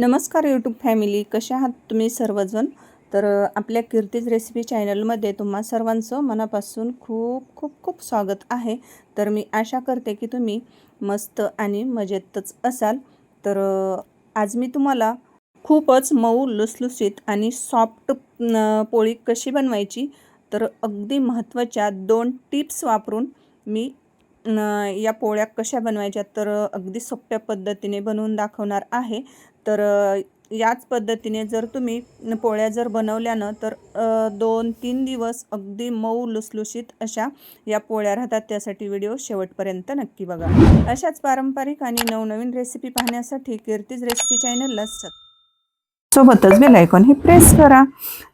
नमस्कार YouTube family कशा आहात तुम्ही सर्वजण? तर आपल्या कीर्तीज रेसिपी चॅनलमध्ये तुम्हा सर्वांचं मनापासून खूप खूप खूप स्वागत आहे. तर मी आशा करते की तुम्ही मस्त आणि मजेतच असाल. तर आज मी तुम्हाला खूपच मऊ लुसलुसीत आणि सॉफ्ट पोळी कशी बनवायची? तर अगदी महत्त्वाच्या दोन टिप्स वापरून मी न या पोळ्या कशा बनवायच्या? तर अगदी सोप्या पद्धतीने बनवून दाखवणार आहे. तर याच पद्धतीने जर तुम्ही पोळ्या जर बनवल्यानं तर दोन तीन दिवस अगदी मऊ लुसलुशीत अशा या पोळ्या राहतात. त्यासाठी व्हिडिओ शेवटपर्यंत नक्की बघा. अशाच पारंपरिक आणि नवनवीन रेसिपी पाहण्यासाठी कीर्तीज रेसिपी चॅनलला सब सोबतच बेल आयकॉन हे प्रेस करा.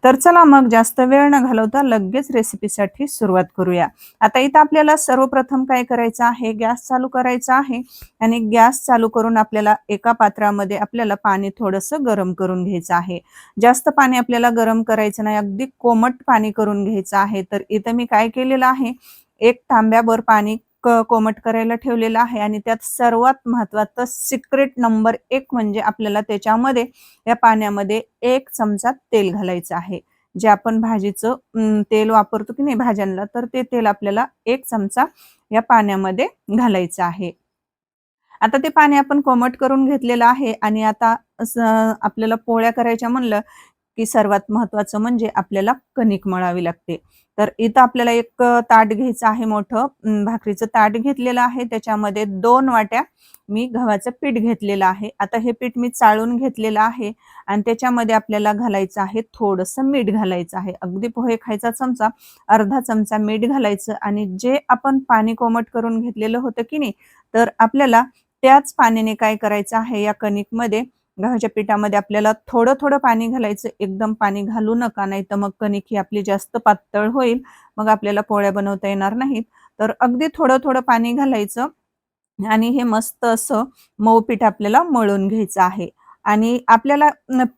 तर चला मग जास्त वेळ न घालवता लगेच रेसिपीसाठी सुरुवात करूया. आता इथं आपल्याला सर्वप्रथम काय करायचं आहे? गॅस चालू करायचा आहे आणि गॅस चालू करून आपल्याला एका पात्रामध्ये आपल्याला पाणी थोडंसं गरम करून घ्यायचं आहे. जास्त पाणी आपल्याला गरम करायचं नाही. अगदी कोमट पाणी करून घ्यायचं आहे. तर इथं मी काय केलेलं आहे? एक तांब्याभर पाणी कोमट करायला ठेवलेलं आहे. आणि त्यात सर्वात महत्वाचं सिक्रेट नंबर एक म्हणजे आपल्याला त्याच्यामध्ये या पाण्यामध्ये एक चमचा तेल घालायचं आहे. जे आपण भाजीचं तेल वापरतो की नाही भाज्यांना तर ते तेल आपल्याला एक चमचा या पाण्यामध्ये घालायचं आहे. आता ते पाणी आपण कोमट करून घेतलेलं आहे. आणि आता आपल्याला पोळ्या करायच्या म्हणलं की सर्वात महत्वाचं म्हणजे आपल्याला कणिक मळावी लागते. तर इथं आपल्याला एक ताट घ्यायचं आहे मोठं. भाकरीचं ताट घेतलेलं आहे. त्याच्यामध्ये दोन वाट्या मी गव्हाचं पीठ घेतलेलं आहे. आता हे पीठ मी चाळून घेतलेलं आहे आणि त्याच्यामध्ये आपल्याला घालायचं आहे थोडंसं मीठ घालायचं आहे. अगदी पोहे खायचा चमचा अर्धा चमचा मीठ घालायचं आणि जे आपण पाणी कोमट करून घेतलेलं होतं की नाही तर आपल्याला त्याच पाण्याने काय करायचं आहे या कणिकमध्ये गव्हाच्या पिठामध्ये आपल्याला थोडं थोडं पाणी घालायचं एकदम पाणी घालू नका नाही तर मग कणिक ही आपली जास्त पातळ होईल मग आपल्याला पोळ्या बनवता येणार नाहीत. तर अगदी थोडं थोडं पाणी घालायचं आणि हे मस्त असं मऊ पीठ आपल्याला मळून घ्यायचं आहे. आणि आपल्याला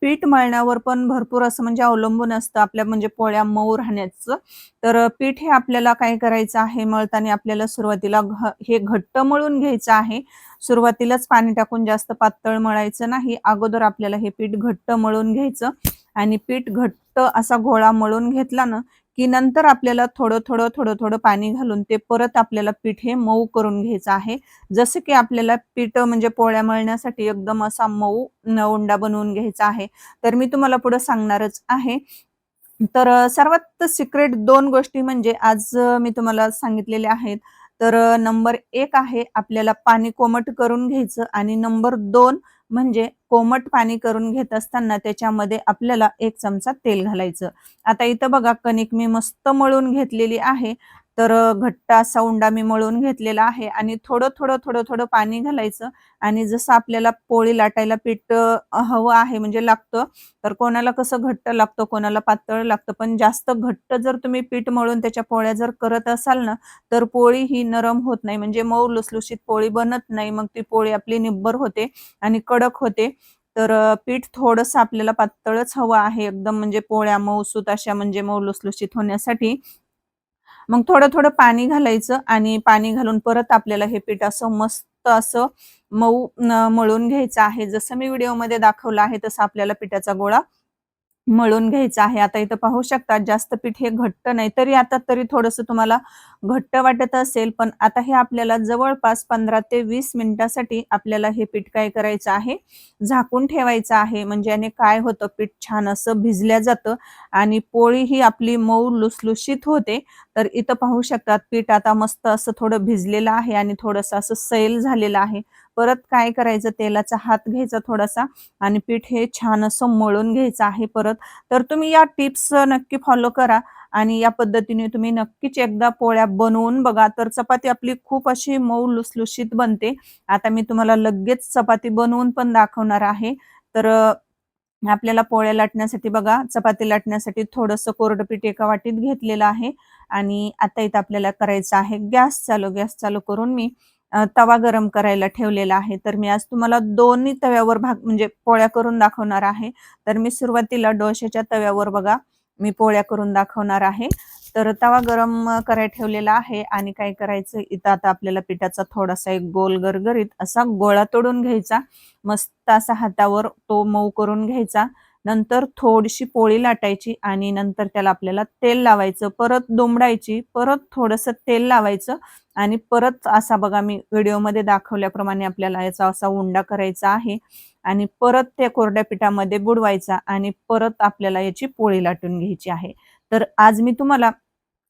पीठ मळण्यावर पण भरपूर असं म्हणजे अवलंबून असतं आपल्या म्हणजे पोळ्या मऊ राहण्याचं. तर पीठ हे आपल्याला काय करायचं आहे मळताना आपल्याला सुरुवातीला घ- हे घट्ट मळून घ्यायचं आहे. सुरुवातीलाच पाणी टाकून जास्त पातळ मळायचं नाही अगोदर आपल्याला हे पीठ घट्ट मळून घ्यायचं. आणि पीठ घट्ट असा गोळा मळून घेतला ना की नंतर आपल्याला थोडं थोडं थोडं थोडं पाणी घालून ते परत आपल्याला पीठ हे मऊ करून घ्यायचं आहे. जसं की आपल्याला पीठ म्हणजे पोळ्या मळण्यासाठी एकदम असा मऊ उंडा बनवून घ्यायचा आहे. तर मी तुम्हाला पुढे सांगणारच आहे. तर सर्वात सिक्रेट दोन गोष्टी म्हणजे आज मी तुम्हाला सांगितलेले आहेत. तर नंबर एक आहे आपल्याला पाणी कोमट करून घ्यायचं आणि नंबर दोन म्हणजे कोमट पाणी करून घेत असताना त्याच्यामध्ये आपल्याला एक चमचा तेल घालायचं. आता इथं बघा कणिक मी मस्त मळून घेतलेली आहे तर घट्ट असा उंडा मी मळून घेतलेला आहे आणि थोडं थोडं थोडं थोडं पाणी घालायचं आणि जसं आपल्याला पोळी लाटायला पीठ हवं आहे म्हणजे लागतं तर कोणाला कसं घट्ट लागतं कोणाला पातळ लागतं पण जास्त घट्ट जर तुम्ही पीठ मळून त्याच्या पोळ्या जर करत असाल ना तर पोळी ही नरम होत नाही म्हणजे मऊ लुसलुशीत पोळी बनत नाही मग ती पोळी आपली निब्बर होते आणि कडक होते. तर पीठ थोडंसं आपल्याला पातळच हवं आहे एकदम म्हणजे पोळ्या मऊसूत अशा म्हणजे मऊ लुसलुशीत होण्यासाठी. मग थोडं थोडं पाणी घालायचं आणि पाणी घालून परत आपल्याला हे पीठ असं मस्त असं मऊ मळून घ्यायचं आहे. जसं मी व्हिडिओमध्ये दाखवलं आहे तसं आपल्याला पिठाचा गोळा मळून घ्यायचा आहे. आता इथं पाहू शकता जास्त पीठ हे घट्ट नाही. तरी आता तरी थोडंसं तुम्हाला घट्ट वाटत असेल पण आता हे आपल्याला जवळपास पंधरा ते वीस मिनिटासाठी आपल्याला हे पीठ काय करायचं आहे? झाकून ठेवायचं आहे. म्हणजे याने काय होतं पीठ छान असं भिजल्या जातं आणि पोळी ही आपली मऊ लुसलुशीत होते. तर इथं पाहू शकतात पीठ आता मस्त असं थोडं भिजलेलं आहे आणि थोडंसं असं सैल झालेलं आहे. परत काय करायचं? तेलाचा हात घ्यायचा थोडासा आणि पीठ हे छान असं मळून घ्यायचं आहे परत. तर तुम्ही या टिप्स नक्की फॉलो करा आणि या पद्धतीने तुम्ही नक्कीच एकदा पोळ्या बनवून बघा. तर चपाती आपली खूप अशी मऊ लुसलुशीत बनते. आता मी तुम्हाला लगेच चपाती बनवून पण दाखवणार आहे. तर आपल्याला पोळ्या लाटण्यासाठी बघा चपाती लाटण्यासाठी थोडंसं कोरडं पीठ एका वाटीत घेतलेलं आहे. आणि आता इथं आपल्याला करायचं आहे गॅस चालू गॅस चालू करून मी तवा गरम करायला ठेवलेला आहे. तर मी आज तुम्हाला दोन्ही तव्यावर भाग म्हणजे पोळ्या करून दाखवणार आहे. तर मी सुरुवातीला डोश्याच्या तव्यावर बघा मी पोळ्या करून दाखवणार आहे. तर तवा गरम करायला ठेवलेला आहे आणि काय करायचं इथं आता आपल्याला पिठाचा थोडासा एक गोल गरगरीत असा गोळा तोडून घ्यायचा. मस्त असा हातावर तो मऊ करून घ्यायचा. नंतर थोडीशी पोळी लाटायची आणि नंतर त्याला आपल्याला तेल लावायचं परत दोमडायची परत थोडंसं तेल लावायचं आणि परत असा बघा मी व्हिडिओमध्ये दाखवल्याप्रमाणे आपल्याला याचा असा उंडा करायचा आहे आणि परत त्या कोरड्या पिठामध्ये बुडवायचा आणि परत आपल्याला याची पोळी लाटून घ्यायची आहे. तर आज मी तुम्हाला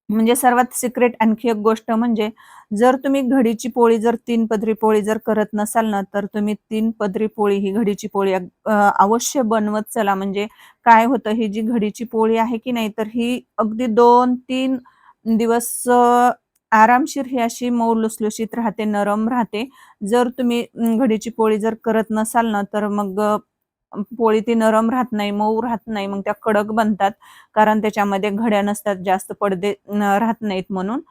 म्हणजे सर्वात सिक्रेट आणखी एक गोष्ट म्हणजे जर तुम्ही घडीची पोळी जर तीन पदरी पोळी जर करत नसाल ना तर तुम्ही तीन पदरी पोळी ही घडीची पोळी अवश्य बनवत चला. म्हणजे काय होतं ही जी घडीची पोळी आहे की नाही तर ही अगदी दोन तीन दिवस आरामशीर ही अशी मऊ लुसलुशीत राहते नरम राहते. जर तुम्ही घडीची पोळी जर करत नसाल ना तर मग पोळी ती नरम राहत नाही मऊ राहत नाही मग त्या कडक बनतात. कारण त्याच्यामध्ये घड्या नसतात जास्त पडदे राहत नाहीत म्हणून.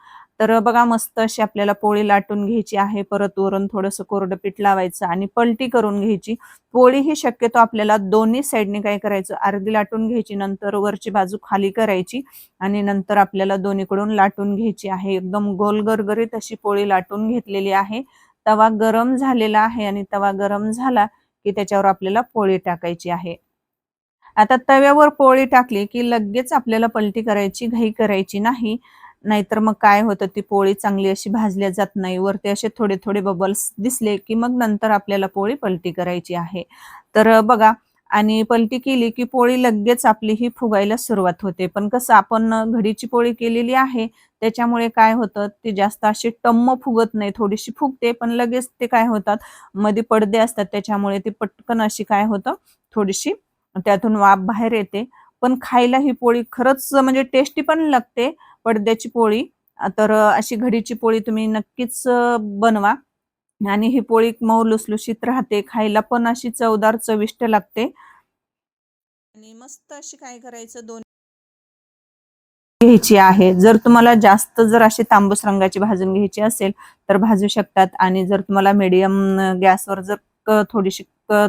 तर बघा मस्त अशी आपल्याला पोळी लाटून घ्यायची आहे. परत वरून थोडंसं कोरडं पीठ लावायचं आणि पलटी करून घ्यायची. पोळी ही शक्यतो आपल्याला दोन्ही साईडने काय करायचं? अर्धी लाटून घ्यायची नंतर वरची बाजू खाली करायची आणि नंतर आपल्याला दोन्हीकडून लाटून घ्यायची आहे. एकदम गोल गरगरीत अशी पोळी लाटून घेतलेली आहे. तवा गरम झालेला आहे आणि तवा गरम झाला की त्याच्यावर आपल्याला पोळी टाकायची आहे. आता तव्यावर पोळी टाकली की लगेच आपल्याला पलटी करायची घाई करायची नाही. नाहीतर मग काय होतं? ती पोळी चांगली अशी भाजल्या जात नाही. वरती असे थोडे थोडे बबल्स दिसले की मग नंतर आपल्याला पोळी पलटी करायची आहे. तर बघा आणि पलटी केली की पोळी लगेच आपली ही फुगायला सुरुवात होते. पण कसं आपण घडीची पोळी केलेली आहे त्याच्यामुळे काय होतं ती जास्त अशी टम्म फुगत नाही थोडीशी फुगते पण लगेच ते काय होतात मध्ये पडदे असतात त्याच्यामुळे ती पटकन अशी काय होतं थोडीशी त्यातून वाफ बाहेर येते. पण खायला ही पोळी खरंच म्हणजे टेस्टी पण लागते पडद्याची पोळी. तर अशी घडीची पोळी तुम्ही नक्कीच बनवा. आणि ही पोळी मऊ लुसलुशीत राहते खायला पण अशी चवदार चविष्ट लागते. आणि मस्त अशी काय करायचं? दोन घ्यायची आहे. जर तुम्हाला जास्त जर अशी तांबूस रंगाची भाजून घ्यायची असेल तर भाजू शकतात. आणि जर तुम्हाला मीडियम गॅसवर जर थोडीशी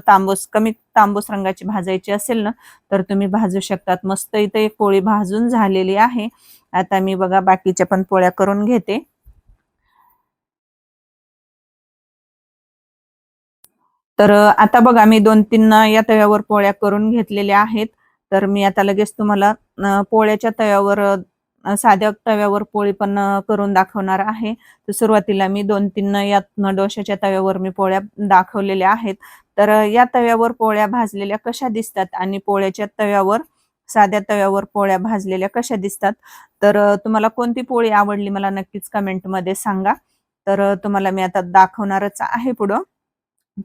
तांबूस कमी तांबूस रंगाची भाजायची असेल ना तर तुम्ही भाजू शकतात. मस्त इथे पोळी भाजून झालेली आहे. आता मी बघा बाकीच्या पण पोळ्या करून घेते. तर आता बघा मी दोन तीन या तव्यावर पोळ्या करून घेतलेल्या आहेत. तर मी आता लगेच तुम्हाला पोळ्याच्या तव्यावर साध्या तव्यावर पोळी पण करून दाखवणार आहे. तर सुरुवातीला मी दोन तीन या डोशाच्या तव्यावर मी पोळ्या दाखवलेल्या आहेत. तर या तव्यावर पोळ्या भाजलेल्या कशा दिसतात आणि पोळ्याच्या तव्यावर साध्या तव्यावर पोळ्या भाजलेल्या कशा दिसतात? तर तुम्हाला कोणती पोळी आवडली मला नक्कीच कमेंटमध्ये सांगा. तर तुम्हाला मी आता दाखवणारच आहे पुढं.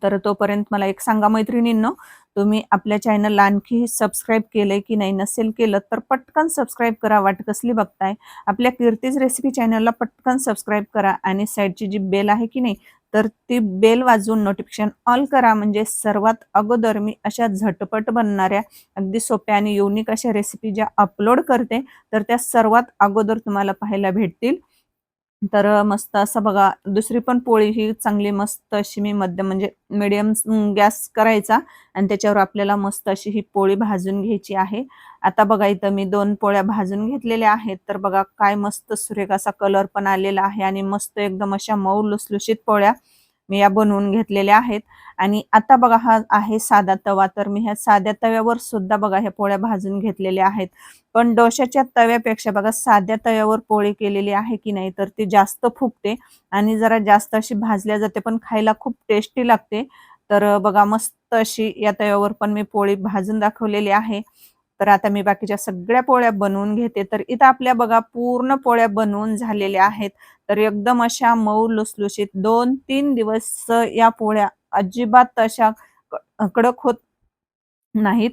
तर तोपर्यंत मला एक सांगा मैत्रिणींनो तुम्ही आपल्या चॅनलला आणखी सबस्क्राईब केलंय की नाही नसेल केलं तर पटकन सबस्क्राईब करा. वाट कसली बघताय? आपल्या कीर्तीज रेसिपी चॅनलला पटकन सबस्क्राईब करा आणि साईडची जी बेल आहे की नाही तर ती बेल वाजवून नोटिफिकेशन ऑल करा. म्हणजे सर्वात अगोदर मी अशा झटपट बनणाऱ्या अगदी सोप्या आणि युनिक अशा रेसिपी ज्या अपलोड करते तर त्या सर्वात अगोदर तुम्हाला पाहायला भेटतील. तर मस्त असं बघा दुसरी पण पोळी ही चांगली मस्त अशी मी मध्यम म्हणजे मिडियम गॅस करायचा आणि त्याच्यावर आपल्याला मस्त अशी ही पोळी भाजून घ्यायची आहे. आता बघा इथं मी दोन पोळ्या भाजून घेतलेल्या आहेत. तर बघा काय मस्त सुरेख असा कलर पण आलेला आहे आणि मस्त एकदम अशा मऊ लुसलुशीत पोळ्या. मी या बनवून घेतलेल्या आहेत. आणि आता बघा हा आहे साधा तवा. तर मी ह्या साध्या तव्यावर सुद्धा बघा ह्या पोळ्या भाजून घेतलेल्या आहेत. पण डोशाच्या तव्यापेक्षा बघा साध्या तव्यावर पोळी केलेली आहे की नाही तर ती जास्त फुगते. आणि जरा जास्त अशी भाजल्या जाते पण खायला खूप टेस्टी लागते. तर बघा मस्त अशी या तव्यावर पण मी पोळी भाजून दाखवलेली आहे. तर आता मी बाकीच्या सगळ्या पोळ्या बनवून घेते. तर इथं आपल्या बघा पूर्ण पोळ्या बनवून झालेल्या आहेत. तर एकदम अशा मऊ लुसलुशीत दोन तीन दिवस या पोळ्या अजिबात अशा कडक होत नाहीत.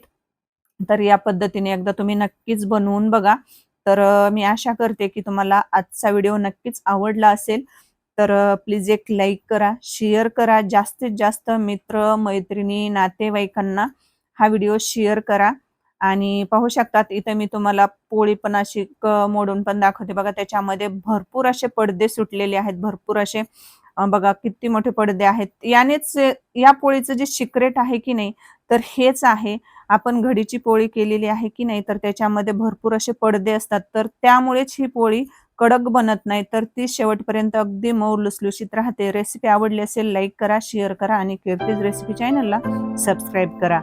तर या पद्धतीने एकदा तुम्ही नक्कीच बनवून बघा. तर मी आशा करते की तुम्हाला आजचा व्हिडिओ नक्कीच आवडला असेल. तर प्लीज एक लाईक करा शेअर करा. जास्तीत जास्त मित्र मैत्रिणी नातेवाईकांना हा व्हिडिओ शेअर करा. आणि पाहू शकतात इथे मी तुम्हाला पोळी पण अशी मोडून पण दाखवते. बघा त्याच्यामध्ये भरपूर असे पडदे सुटलेले आहेत. भरपूर असे बघा किती मोठे पडदे आहेत. यानेच या पोळीचं जे सिक्रेट आहे की नाही तर हेच आहे. आपण घडीची पोळी केलेली आहे की नाही तर त्याच्यामध्ये भरपूर असे पडदे असतात. तर त्यामुळेच ही पोळी कडक बनत नाही. तर ती शेवटपर्यंत अगदी मऊ लुसलुशीत राहते. रेसिपी आवडली असेल लाईक करा शेअर करा आणि कीर्तीज रेसिपी चॅनलला सबस्क्राईब करा.